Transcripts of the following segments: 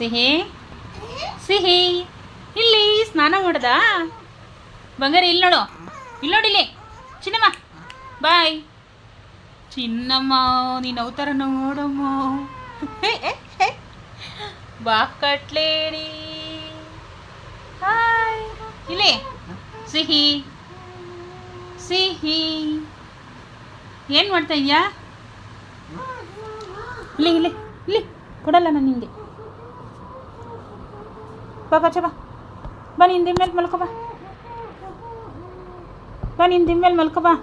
ಸಿಹಿ? ಸಿಹಿ. ಇಲ್ಲಿ ಸ್ನಾನ ಮಾಡ್ದ? ಬಂಗಾರ, ಇಲ್ಲಿ ನೋಡು. ಇಲ್ಲಿ ನೋಡಿಲ್ಲಿ ಚಿನ್ನಮ್ಮ, ಬಾಯ್. ಚಿನ್ನಮ್ಮ ನೀನು ಅವತಾರ ನೋಡಮ್ಮ. ಬಾ ಕಟ್ಲೇಡಿ. ಹಾಯ್. ಇಲ್ಲಿ. ಸಿಹಿ. ಸಿಹಿ. ಏನು ಮಾಡ್ತಾ ಇದೀಯಾ? ಇಲ್ಲಿ ಇಲ್ಲಿ ಇಲ್ಲಿ. ಕೊಡಲ್ಲ ನಾನು ನಿಂಗೆ. ಬಾ ಬಾ ಬಾ ಬಾ ನಿನ್ನ ದಿನ ಮೇಲೆ ಮಲ್ಕೋ ಬಾ ಬಾ ನಿನ್ನ ದಿನ ಮೇಲೆ ಮಲ್ಕೋ ಬಾ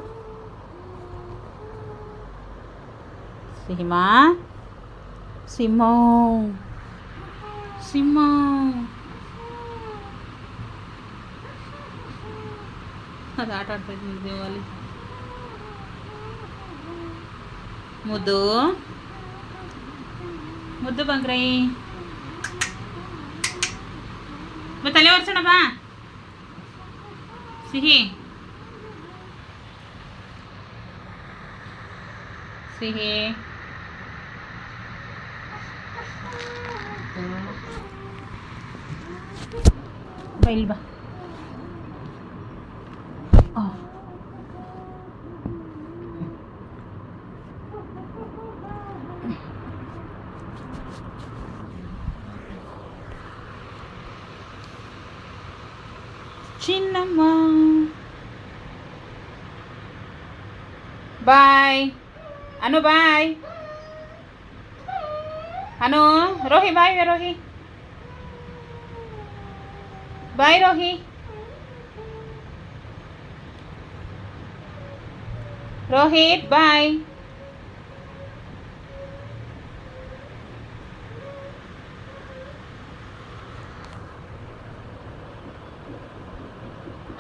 ಸಿಹಿಮಾ ಸಿಮ್ಮೋ ಸಿಮ್ಮೋ ಅದು ಆಟ ಆಡ್ತಾ ಇದ್ದೀನಿ ದೇವಲ್ಲಿ ಮುದ್ದು ಮುದ್ದು ಬಂಗ್ರೈ ಬಾ ತಲೆ ಒರೆಸೋಣ ಬಾ. ಸಿಹಿ. ಸಿಹಿ. ಬಾ ಇಲ್ಲಿ ಬಾ. ಆ. Chinnamma bye Anu bye Anu Rohi bye Rohi bye Rohi Rohit bye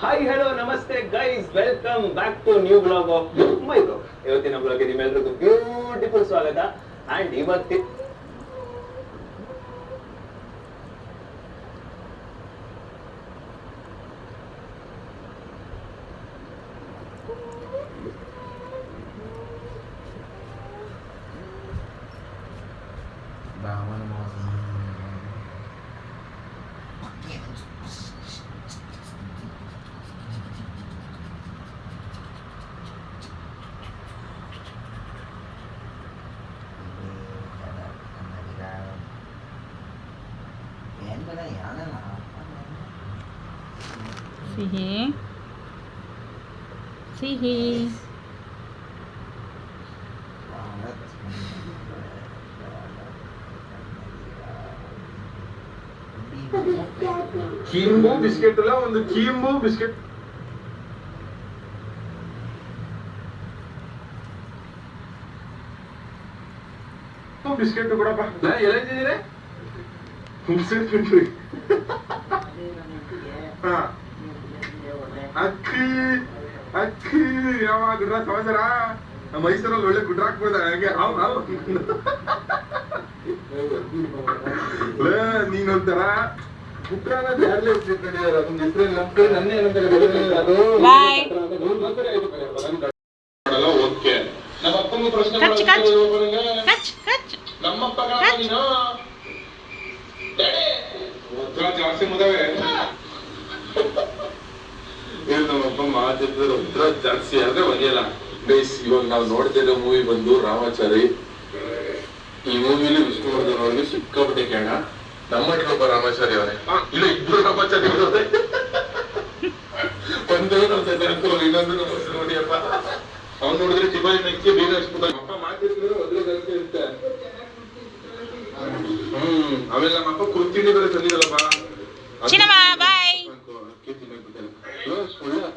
hi hello namaste guys welcome back to new blog of my blog ಇವತ್ತಿನ ಬ್ಲಾಗ್ ನಿಮ್ಮೆಲ್ಲರಿಗೂ ಬ್ಯೂಟಿಫುಲ್ ಸ್ವಾಗತ. ಅಂಡ್ ಇವತ್ತಿ ಸಿಹಿ ಸಿಹಿ ಕೀಂಬು ಬಿಸ್ಕೆಟ್ ಅಲ್ಲ ಒಂದು ಕೀಂಬು ಬಿಸ್ಕೆಟ್ ಬಿಸ್ಕೆಟ್ ಕೊಡಪ್ಪ ನಾ ಎಲ್ಲಿದ್ದೀರಿ ಬಿಸ್ಕೆಟ್ ತಿನ್ರಿ ಹಾ ಅಕ್ಕಿ ಅಕ್ಕಿ ಯಾವಾಗ ಗುಡ್ರ ಸಮಾಚಾರ? ನಮ್ಮ ಮೈಸೂರಲ್ಲಿ ಒಳ್ಳೆ ಗುಡ್ಡ ಹಾಕ್ಬೋದ ಹಂಗೆ ಹಾವು ಲೇ, ನೀನೊಂಥರ. ನಮ್ಮ ಓಕೆ ಪ್ರಶ್ನೆ ಜಾಸ್ತಿ ಮುದವೆ ಏನು ನಮ್ಮಪ್ಪ ಮಾತಿದ್ರೆ ಉತ್ತರ ಜಾಸ್ತಿ ಆದ್ರೆ ಒಗೆಯಲ್ಲ. ಬೇಸ್ ಇವಾಗ ನಾವು ನೋಡ್ತಿರೋ ಮೂವಿ ಬಂದು ರಾಮಾಚಾರಿ. ಈ ಮೂವಿಲಿ ವಿಷ್ಣುವರ್ಧನ್ ಅವ್ರಿಗೆ ಸಿಕ್ಕಾಪಟ್ಟೆ ಕೇಳ ನಮ್ಮ ಒಬ್ಬ ರಾಮಾಚಾರಿ ಅವರೇ. ಇಲ್ಲ ಇಬ್ರು ರಾಮಾಚಾರಿ ಅವರೇ ಒಂದು ನಮ್ಮ ಇನ್ನೊಂದು ನಮ್ಮ ನೋಡಿಯಪ್ಪ ಅವ್ನು ನೋಡಿದ್ರೆ ಚಿಪಾಯಿ ನೆಕ್ಕಿ ಬೇಗ ಹಚ್ಬಿಟ್ಟ ಅಪ್ಪ ಮಾತಿದ್ರೆ ಮೊದಲೇ ಜಾಸ್ತಿ ಇರುತ್ತೆ. ಹ್ಮ್ ಆಮೇಲೆ ನಮ್ಮಪ್ಪ ಕುಂತಿನಿ ಕುರ್ತಿನಿ ಬೇರೆ ತಂದಿರಲ್ಲಪ್ಪ ಅದು- ಸುಳ್ಳು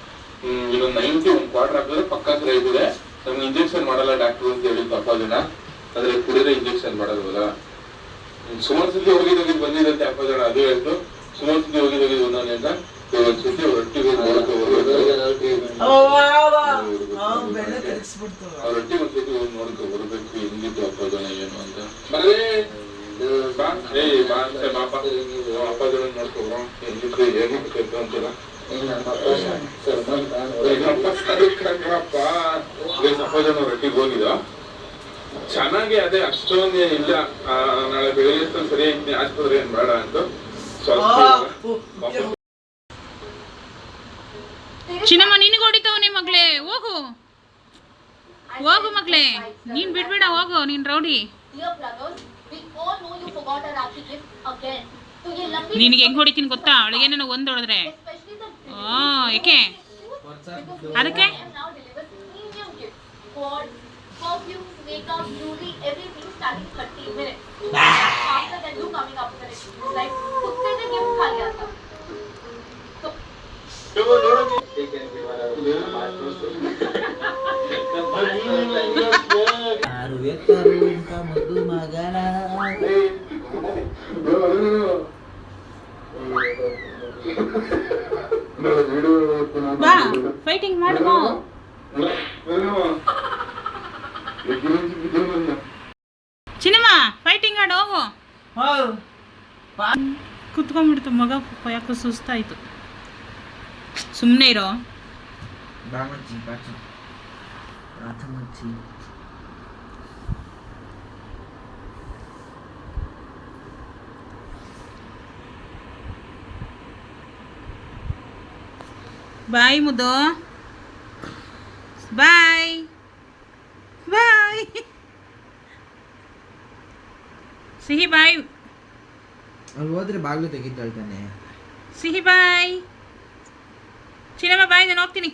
ಹ್ಮ್, ಇನ್ನೊಂದು ನೈಂಟಿ ಒಂದು ಕ್ವಾರ್ಟರ್ ಹಾಕಿದ್ರೆ ಪಕ್ಕ ಸರಿ ಇದೆ ನಮ್ಗೆ ಇಂಜೆಕ್ಷನ್ ಮಾಡಲ್ಲ ಡಾಕ್ಟರ್ ಅಂತ ಹೇಳಿದ್ದು ಅಪ್ಪ ಜನ ಆದ್ರೆ ಕುಡಿದ್ರೆ ಇಂಜೆಕ್ಷನ್ ಮಾಡೋದಲ್ಲ ಸುಮಾರು ಸತಿ ಹೋಗಿದ್ದು ಬಂದಿದಂತೆ ಅಪ್ಪ ಜನ ಅದು ಹೇಳ್ತು. ಸುಮಾರು ಹೋಗಿದ್ ಹೋಗಿದ್ ಒಂದೊಂದಿಂದ ಒಂದ್ಸತಿ ಒಟ್ಟಿಗೆ ಹೋಗಿ ನೋಡ್ಕೊ ಬರ್ಬೇಕು. ಬೆಳೆ ತಿರ್ಗಿಸ್ಬಿಡ್ತು. ಅವ್ರ ಒಟ್ಟಿಗೆ ಒಂದ್ಸತಿ ಹೋಗಿ ನೋಡ್ಕೊ ಬರ್ಬೇಕು ಹೆಂಗಿತ್ತು ಅಪ್ಪದನ ಏನು ಅಂತ. ಬರೇ ಬಾ ಏ ಬಾ ಏ ಬಾಪ. ಅಪ್ಪದನ ನೋಡ್ಕೊ ಬರೋ ಹೆಂಗಿತ್ತು ಏನು ಅಪ್ಪದನ ಹೋಗಿದ ಚೆನ್ನಾಗಿ ಅದೇ ಅಷ್ಟೊಂದೇ ಇಲ್ಲ. ನಾಳೆ ಬೆಳಿಗ್ಗೆ ಸರಿ ಆಸ್ಪತ್ರೆ ಏನ್ ಬೇಡ ಅಂತ ಸ್ವಲ್ಪ ಚಿನ್ನಮ್ಮ ನಿನಗೆ ಹೊಡಿತಾವನೆ ಮಗಳೇ? ಹೋಗು. ಹೋಗು ಮಗಳೇ. ನೀನ್ ಬಿಡ್ಬೇಡ ಹೋಗು ನೀನ್ ರೌಡಿ. ನಿನಗೆ ಹೆಂಗ್ ಹೊಡಿತೀನಿ ಗೊತ್ತಾ? ಅವಳಿಗೆ ಒಂದ್ ಹೊಡೆದ್ರೆ. ಏಕೆ ಅದಕ್ಕೆ Everything starting 30 minutes. After that, you coming up with the next life. Fighting ಮಾಡು ಬಾ ಚಿನ್ನಮ್ಮ ಫೈಟಿಂಗ್ ಆಡು ಹೋಗು. ಕುತ್ಕೊಂಡ್ಬಿಡ್ತು ಮಗ ಯಾಕೋ ಸುಸ್ತಾಯ್ತು. ಸುಮ್ಮನೆ ಇರೋ. ಬಾಯ್ ಮುದ್ದು. ಬಾಯ್ ಬಾಯ್ ಸಿಹಿ ಬಾಯ್ ಅಲ್ಲಿ ಹೋದ್ರೆ ಬಾಗ್ಲು ತೆಗಿತಾಳ್ತಾನೆ ಸಿಹಿ ಬಾಯ್ ಚಿನ್ನಮ್ಮ ಬಾಯ್ ನಾನು ಹೋಗ್ತೀನಿ